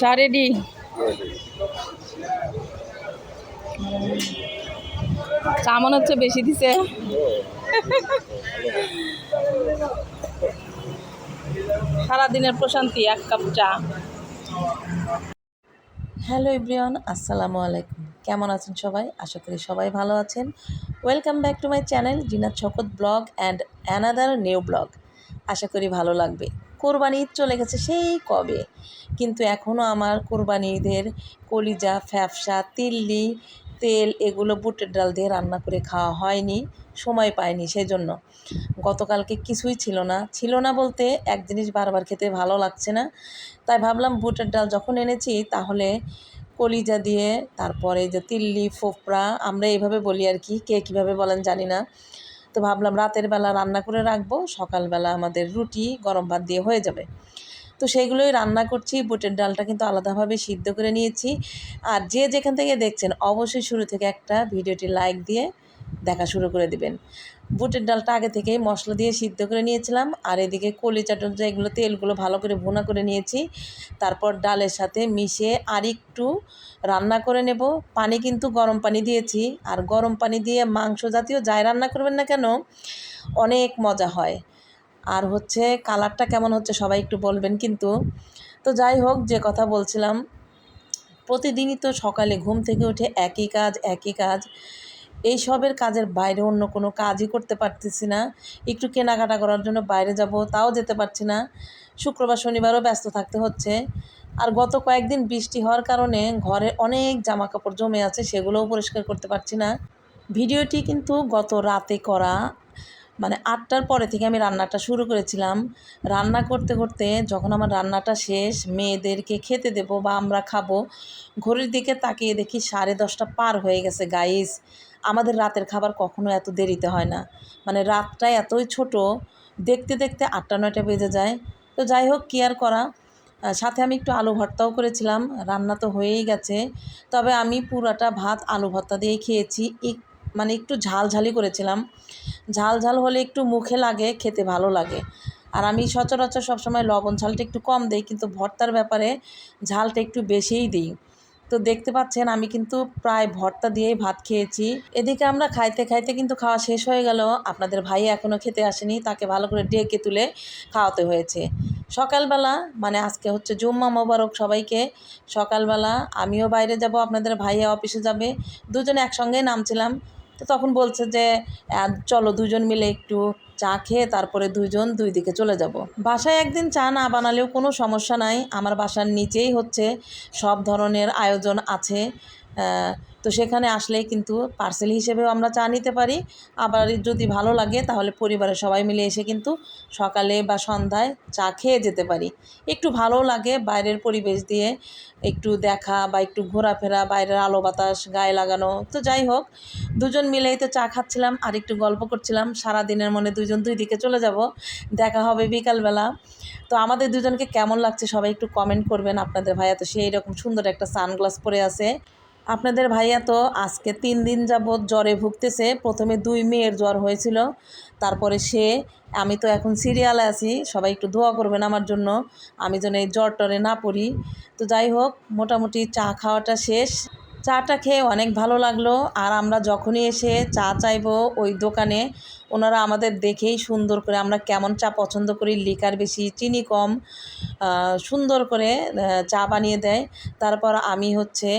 চা রেডি চা মনে হচ্ছে বেশি দিছে। সারাদিনের প্রশান্তি, এক কাপ চা। হ্যালো এভরিওয়ান, আসসালামু আলাইকুম। কেমন আছেন সবাই? আশা করি সবাই ভালো আছেন। Welcome back to my channel Zinat ছকত blog and another new blog আশা করি ভালো লাগবে। কোরবানি ঈদ চলে গেছে সেই কবে? কিন্তু এখনও আমার কোরবানি ঈদের কলিজা ফ্যাপসা তিল্লি, তেল এগুলো বুটের ডাল দিয়ে রান্না করে খাওয়া হয়নি, সময় পাইনি সেই জন্য গতকালকে কিছুই ছিল না। ছিল না বলতে এক জিনিস বারবার খেতে ভালো লাগছে না। তাই ভাবলাম বুটের ডাল যখন এনেছি তাহলে কলিজা দিয়ে, তারপরে যে তিল্লি, ফোপড়া, আমরা এইভাবে বলি আর কি, কে কীভাবে বলেন জানি না। তো ভাবলাম রাতের বেলা রান্না করে রাখব, সকালবেলা আমাদের রুটি, গরম ভাত দিয়ে হয়ে যাবে। তো সেইগুলোই রান্না করছি, বুটের ডালটা কিন্তু আলাদাভাবে সিদ্ধ করে নিয়েছি। আর যে যেখান থেকে দেখছেন, অবশ্যই শুরু থেকে একটা ভিডিওটি লাইক দিয়ে দেখা শুরু করে দিবেন। বুটের ডালটা আগে থেকেই মশলা দিয়ে সিদ্ধ করে নিয়েছিলাম। আর এদিকে কলিচা টলিচা এগুলো তেলগুলো ভালো করে ভুনা করে নিয়েছি, তারপর ডালের সাথে মিশিয়ে আর একটু রান্না করে নেব। পানি কিন্তু গরম পানি দিয়েছি। আর গরম পানি দিয়ে মাংস জাতীয় যাই রান্না করবেন না কেন, অনেক মজা হয়। আর হচ্ছে কালারটা কেমন হচ্ছে সবাই একটু বলবেন কিন্তু। তো যাই হোক, যে কথা বলছিলাম, প্রতিদিনই তো সকালে ঘুম থেকে উঠে একই কাজ একই কাজ। এই সবের কাজের বাইরে অন্য কোনো কাজই করতে পারতেছি না। একটু কেনাকাটা করার জন্য বাইরে যাব, তাও যেতে পারছি না। শুক্রবার, শনিবারও ব্যস্ত থাকতে হচ্ছে। আর গত কয়েকদিন বৃষ্টি হওয়ার কারণে ঘরে অনেক জামা কাপড় জমে আছে, সেগুলোও পরিষ্কার করতে পারছি না। ভিডিওটি কিন্তু গত রাতে করা মানে আটটার পরে থেকে আমি রান্নাটা শুরু করেছিলাম। রান্না করতে করতে যখন আমার রান্নাটা শেষ, মেয়েদেরকে খেতে দেবো বা আমরা খাব, ঘড়ির দিকে তাকিয়ে দেখি সাড়ে দশটা পার হয়ে গেছে গাইস আমাদের রাতের খাবার কখনো এত দেরিতে হয় না। মানে রাতটা এতই ছোট, দেখতে দেখতে আটটা, নয়টা বেজে যায়। তো যাই হোক, কি আর করা? সাথে আমি একটু আলু ভর্তাও করেছিলাম, রান্না তো হয়েই গেছে। তবে আমি পুরাটা ভাত আলু ভর্তা দিয়েই খেয়েছি। এক মানে একটু ঝাল ঝালই করেছিলাম। ঝাল ঝাল হলে একটু মুখে লাগে, খেতে ভালো লাগে। আর আমি সচরাচর সবসময় লবণ ঝালটা একটু কম দিই, কিন্তু ভর্তার ব্যাপারে ঝালটা একটু বেশিই দিই। তো দেখতে পাচ্ছেন, আমি কিন্তু প্রায় ভর্তা দিয়েই ভাত খেয়েছি। এদিকে আমরা খাইতে খাইতে কিন্তু খাওয়া শেষ হয়ে গেল। আপনাদের ভাই এখনও খেতে আসেনি, তাকে ভালো করে ডেকে তুলে খাওয়াতে হয়েছে। সকালবেলা মানে আজকে হচ্ছে জুম্মা মোবারক সবাইকে, সকালবেলা আমিও বাইরে যাব, আপনাদের ভাইয়া অফিসে যাবে, দুজনে একসঙ্গেই নামছিলাম। তো তখন বলছে যে চলো দুজন মিলে একটু চা খেয়ে তারপরে দুজন দুই দিকে চলে যাব। বাসায় একদিন চা না বানালেও কোনো সমস্যা নাই। আমার বাসার নিচেই হচ্ছে সব ধরনের আয়োজন আছে। তো সেখানে আসলেই কিন্তু পার্সেল হিসেবেও আমরা চা নিতে পারি। আবার যদি ভালো লাগে তাহলে পরিবারের সবাই মিলে এসে কিন্তু সকালে বা সন্ধ্যায় চা খেয়ে যেতে পারি। একটু ভালো লাগে বাইরের পরিবেশ দিয়ে একটু দেখা বা একটু ঘোরাফেরা, বাইরের আলো বাতাস, গায়ে লাগানো। তো যাই হোক, দুজন মিলেই তো চা খাচ্ছিলাম আর একটু গল্প করছিলাম। সারা দিনের মনে দুজন দুই দিকে চলে যাব, দেখা হবে বিকালবেলা। তো আমাদের দুজনকে কেমন লাগছে সবাই একটু কমেন্ট করবেন আপনাদের ভাইয়া। তো সেই রকম সুন্দর একটা সানগ্লাস পরে আছে। আপনাদের ভাইয়া তো আজকে তিন দিন যাবৎ জ্বরে ভুগতেছে। প্রথমে দুই মেয়ের জ্বর হয়েছিল, তারপরে সে, আমি তো এখন সিরিয়ালে আছি, সবাই একটু দোয়া করবেন আমার জন্য, আমি যেন এই জ্বর টরে না পড়ি। তো যাই হোক, মোটামুটি চা খাওয়াটা শেষ। চাটা খেয়ে অনেক ভালো লাগল। আর আমরা যখনই এসে চা চাইব ওই দোকানে, ওনারা আমাদের দেখেই সুন্দর করে, আমরা কেমন চা পছন্দ করি, লিকার বেশি, চিনি কম সুন্দর করে চা বানিয়ে দেয়। তারপর আমি হচ্ছে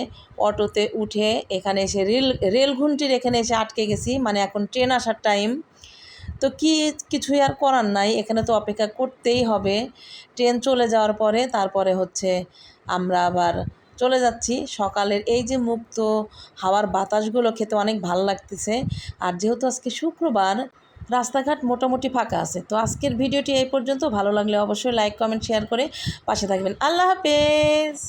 অটোতে উঠে এখানে এসে রেল রেল ঘুন্টির এখানে এসে আটকে গেছি মানে এখন ট্রেন আসার টাইম। তো কি, কিছুই আর করার নাই, এখানে তো অপেক্ষা করতেই হবে। ট্রেন চলে যাওয়ার পরে, তারপরে হচ্ছে আমরা আবার চলে যাচ্ছি। সকালের এই যে মুক্ত হাওয়ার বাতাসগুলো খেতে অনেক ভালো লাগতেছে। আর যেহেতু আজকে শুক্রবার, রাস্তাঘাট মোটামুটি ফাঁকা আছে। তো আজকের ভিডিওটি এই পর্যন্ত। ভালো লাগলে অবশ্যই লাইক কমেন্ট শেয়ার করে পাশে থাকবেন। আল্লাহ হাফেজ!